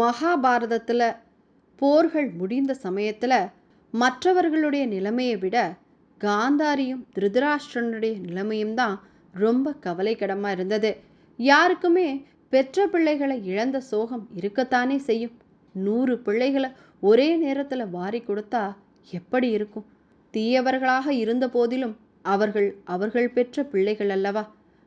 மகாபாரதத்தில் போர்கள் முடிந்த சமயத்தில் மற்றவர்களுடைய நிலைமையை விட காந்தாரியும் திருதராஷ்டிரனுடைய நிலைமையும் தான் ரொம்ப கவலைக்கிடமாக இருந்தது. யாருக்குமே பெற்ற பிள்ளைகளை இழந்த சோகம் இருக்கத்தானே செய்யும். நூறு பிள்ளைகளை ஒரே நேரத்தில் வாரி கொடுத்தா எப்படி இருக்கும்? தீயவர்களாக இருந்த போதிலும் அவர்கள் அவர்கள் பெற்ற பிள்ளைகள் அல்லவா?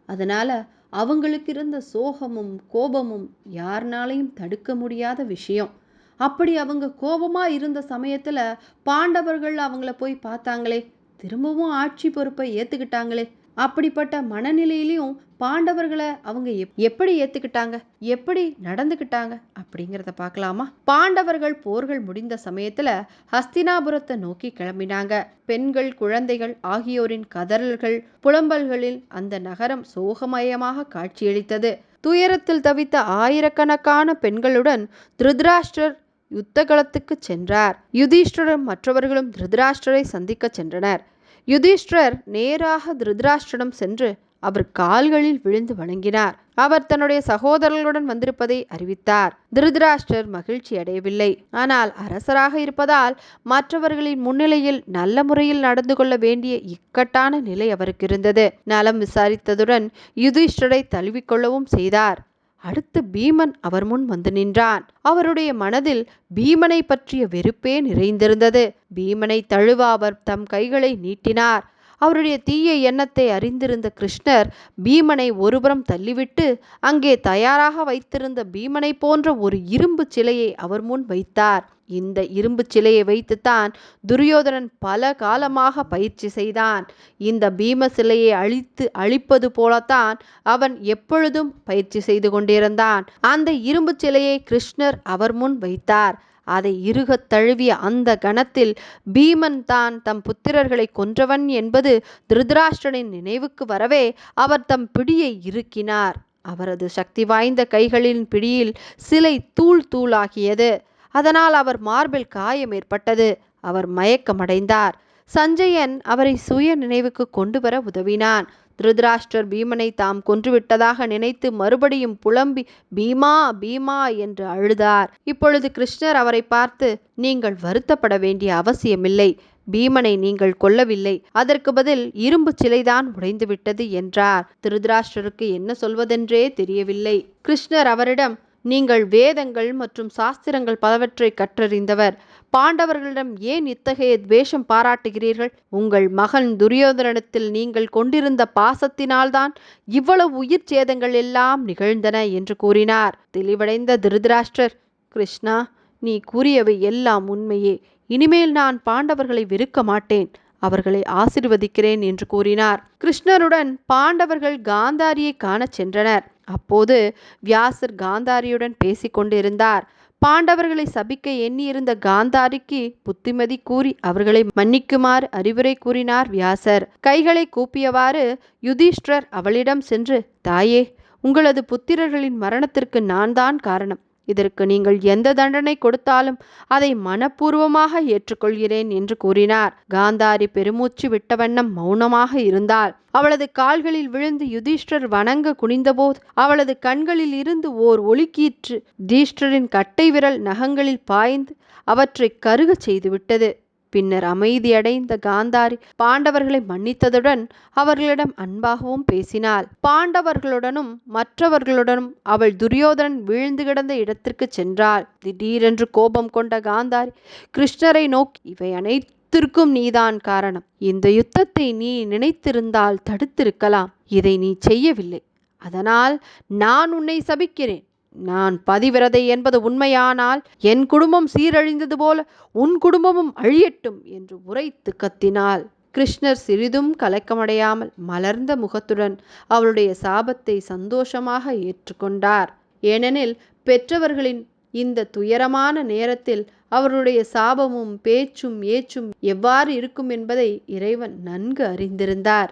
அதனால அவங்களுக்கு இருந்த சோகமும் கோபமும் யாருனாலையும் தடுக்க முடியாத விஷயம். அப்படி அவங்க கோபமாக இருந்த சமயத்தில் பாண்டவர்கள் அவங்கள போய் பார்த்தாங்களே திரும்பவும் ஆட்சி பொறுப்பை ஏற்றுக்கிட்டாங்களே அப்படிப்பட்ட மனநிலையிலையும் பாண்டவர்களை அவங்க எப்- எப்படி ஏத்துக்கிட்டாங்க? எப்படி நடந்துக்கிட்டாங்க? அப்படிங்கிறத பார்க்கலாமா? பாண்டவர்கள் போர்கள் முடிந்த சமயத்துல ஹஸ்தினாபுரத்தை நோக்கி கிளம்பினாங்க. பெண்கள் குழந்தைகள் ஆகியோரின் கதறல்கள் புலம்பல்களில் அந்த நகரம் சோகமயமாக காட்சியளித்தது. துயரத்தில் தவித்த ஆயிரக்கணக்கான பெண்களுடன் திருதராஷ்டிரர் யுத்தகலத்துக்கு சென்றார். யுதிஷ்டரும் மற்றவர்களும் திருதராஷ்டிரரை சந்திக்க சென்றனர். யுதிஷ்டர் நேராக திருதராஷ்டிரம் சென்று அவர் கால்களில் விழுந்து வணங்கினார். அவர் தன்னுடைய சகோதரர்களுடன் வந்திருப்பதை அறிவித்தார். திருதராஷ்டர் மகிழ்ச்சி அடையவில்லை. ஆனால் அரசராக இருப்பதால் மற்றவர்களின் முன்னிலையில் நல்ல முறையில் நடந்து கொள்ள வேண்டிய இக்கட்டான நிலை அவருக்கு இருந்தது. நலம் விசாரித்ததுடன் யுதிஷ்டரை தழுவிக்கொள்ளவும் செய்தார். அடுத்து பீமன் அவர் முன் வந்து நின்றான். அவருடைய மனதில் பீமனை பற்றிய வெறுப்பே நிறைந்திருந்தது. பீமனை தழுவ அவர் தம் கைகளை நீட்டினார். அவருடைய தீய எண்ணத்தை அறிந்திருந்த கிருஷ்ணர் பீமனை ஒருபுறம் தள்ளிவிட்டு அங்கே தயாராக வைத்திருந்த பீமனை போன்ற ஒரு இரும்பு சிலையை அவர் முன் வைத்தார். இந்த இரும்பு சிலையை வைத்துத்தான் துரியோதனன் பல காலமாக பயிற்சி செய்தான். இந்த பீம சிலையை அழித்து அழிப்பது போலத்தான் அவன் எப்பொழுதும் பயிற்சி செய்து கொண்டிருந்தான். அந்த இரும்பு சிலையை கிருஷ்ணர் அவர் முன் வைத்தார். அதை இறுகத் தழுவிய அந்த கணத்தில் பீமன் தான் தம் புத்திரர்களை கொன்றவன் என்பது திருதராஷ்டிரனின் நினைவுக்கு வரவே அவர் தம் பிடியை இறுக்கினார். அவரது சக்தி வாய்ந்த கைகளின் பிடியில் சிலை தூள் தூளாகியது. அதனால் அவர் மார்பில் காயம் ஏற்பட்டது. அவர் மயக்கமடைந்தார். சஞ்சயன் அவரை சுய நினைவுக்கு கொண்டு வர உதவினான். திருதராஷ்டர் பீமனை தாம் கொன்றுவிட்டதாக நினைத்து மறுபடியும் புலம்பி பீமா பீமா என்று அழுதார். இப்பொழுது கிருஷ்ணர் அவரை பார்த்து நீங்கள் வருத்தப்பட வேண்டிய அவசியமில்லை. பீமனை நீங்கள் கொல்லவில்லை. அதற்கு பதில் இரும்பு சிலைதான் உடைந்துவிட்டது என்றார். திருதராஷ்டருக்கு என்ன சொல்வதென்றே தெரியவில்லை. கிருஷ்ணர் அவரிடம் நீங்கள் வேதங்கள் மற்றும் சாஸ்திரங்கள் பலவற்றை கற்றறிந்தவர். பாண்டவர்களிடம் ஏன் இத்தகைய துவேஷம் பாராட்டுகிறீர்கள்? உங்கள் மகன் துரியோதனத்தில் நீங்கள் கொண்டிருந்த பாசத்தினால்தான் இவ்வளவு உயிர் சேதங்கள் எல்லாம் நிகழ்ந்தன என்று கூறினார். தெளிவடைந்த திருதராஷ்டர் கிருஷ்ணா நீ கூறியவை எல்லாம் உண்மையே. இனிமேல் நான் பாண்டவர்களை வெறுக்க மாட்டேன். அவர்களை ஆசிர்வதிக்கிறேன் என்று கூறினார். கிருஷ்ணருடன் பாண்டவர்கள் காந்தாரியை காணச் சென்றனர். அப்போது வியாசர் காந்தாரியுடன் பேசிக் கொண்டிருந்தார் பாண்டவர்களை சபிக்க எண்ணியிருந்த காந்தாரிக்கு புத்திமதி கூறி அவர்களை மன்னிக்குமாறு அறிவுரை கூறினார் வியாசர். கைகளை கூப்பியவாறு யுதிஷ்டர் அவளிடம் சென்று தாயே உங்களது புத்திரர்களின் மரணத்திற்கு நான் தான் காரணம். இதற்கு நீங்கள் எந்த தண்டனை கொடுத்தாலும் அதை மனப்பூர்வமாக ஏற்றுக்கொள்கிறேன் என்று கூறினார். காந்தாரி பெருமூச்சு விட்ட வண்ணம் மௌனமாக இருந்தாள். அவளது கால்களில் விழுந்து யுதிஷ்டர் வணங்க குனிந்தபோது அவளது கண்களில் இருந்து ஓர் ஒளிக்கீற்று தீஷ்டரின் கட்டை விரல் நகங்களில் பாய்ந்து அவற்றை கருகச் செய்துவிட்டது. பின்னர் அமைதியடைந்த காந்தாரி பாண்டவர்களை மன்னித்ததுடன் அவர்களிடம் அன்பாகவும் பேசினாள். பாண்டவர்களுடனும் மற்றவர்களுடனும் அவள் துரியோதனன் வீழ்ந்து கிடந்த இடத்திற்கு சென்றாள். திடீரென்று கோபம் கொண்ட காந்தாரி கிருஷ்ணரை நோக்கி இவை அனைத்திற்கும் நீதான் காரணம். இந்த யுத்தத்தை நீ நினைத்திருந்தால் தடுத்திருக்கலாம். இதை நீ செய்யவில்லை. அதனால் நான் உன்னை சபிக்கிறேன். நான் பதிவிரதை என்பது உண்மையானால் என் குடும்பம் சீரழிந்தது போல உன் குடும்பமும் அழியட்டும் என்று உரைத்து கத்தினாள். கிருஷ்ணர் சிறிதும் கலக்கமடையாமல் மலர்ந்த முகத்துடன் அவளுடைய சாபத்தை சந்தோஷமாக ஏற்றுக்கொண்டார். ஏனெனில் பெற்றவர்களின் இந்த துயரமான நேரத்தில் அவருடைய சாபமும் பேச்சும் ஏச்சும் எவ்வாறு இருக்கும் என்பதை இறைவன் நன்கு அறிந்திருந்தார்.